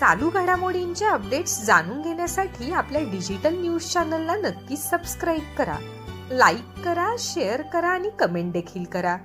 चालू घडामोडींचे अपडेट्स जाणून घेण्यासाठी आपल्या डिजिटल न्यूज चॅनलला नक्कीच सबस्क्राईब करा. लाईक करा शेअर करा आणि कमेंट देखील करा.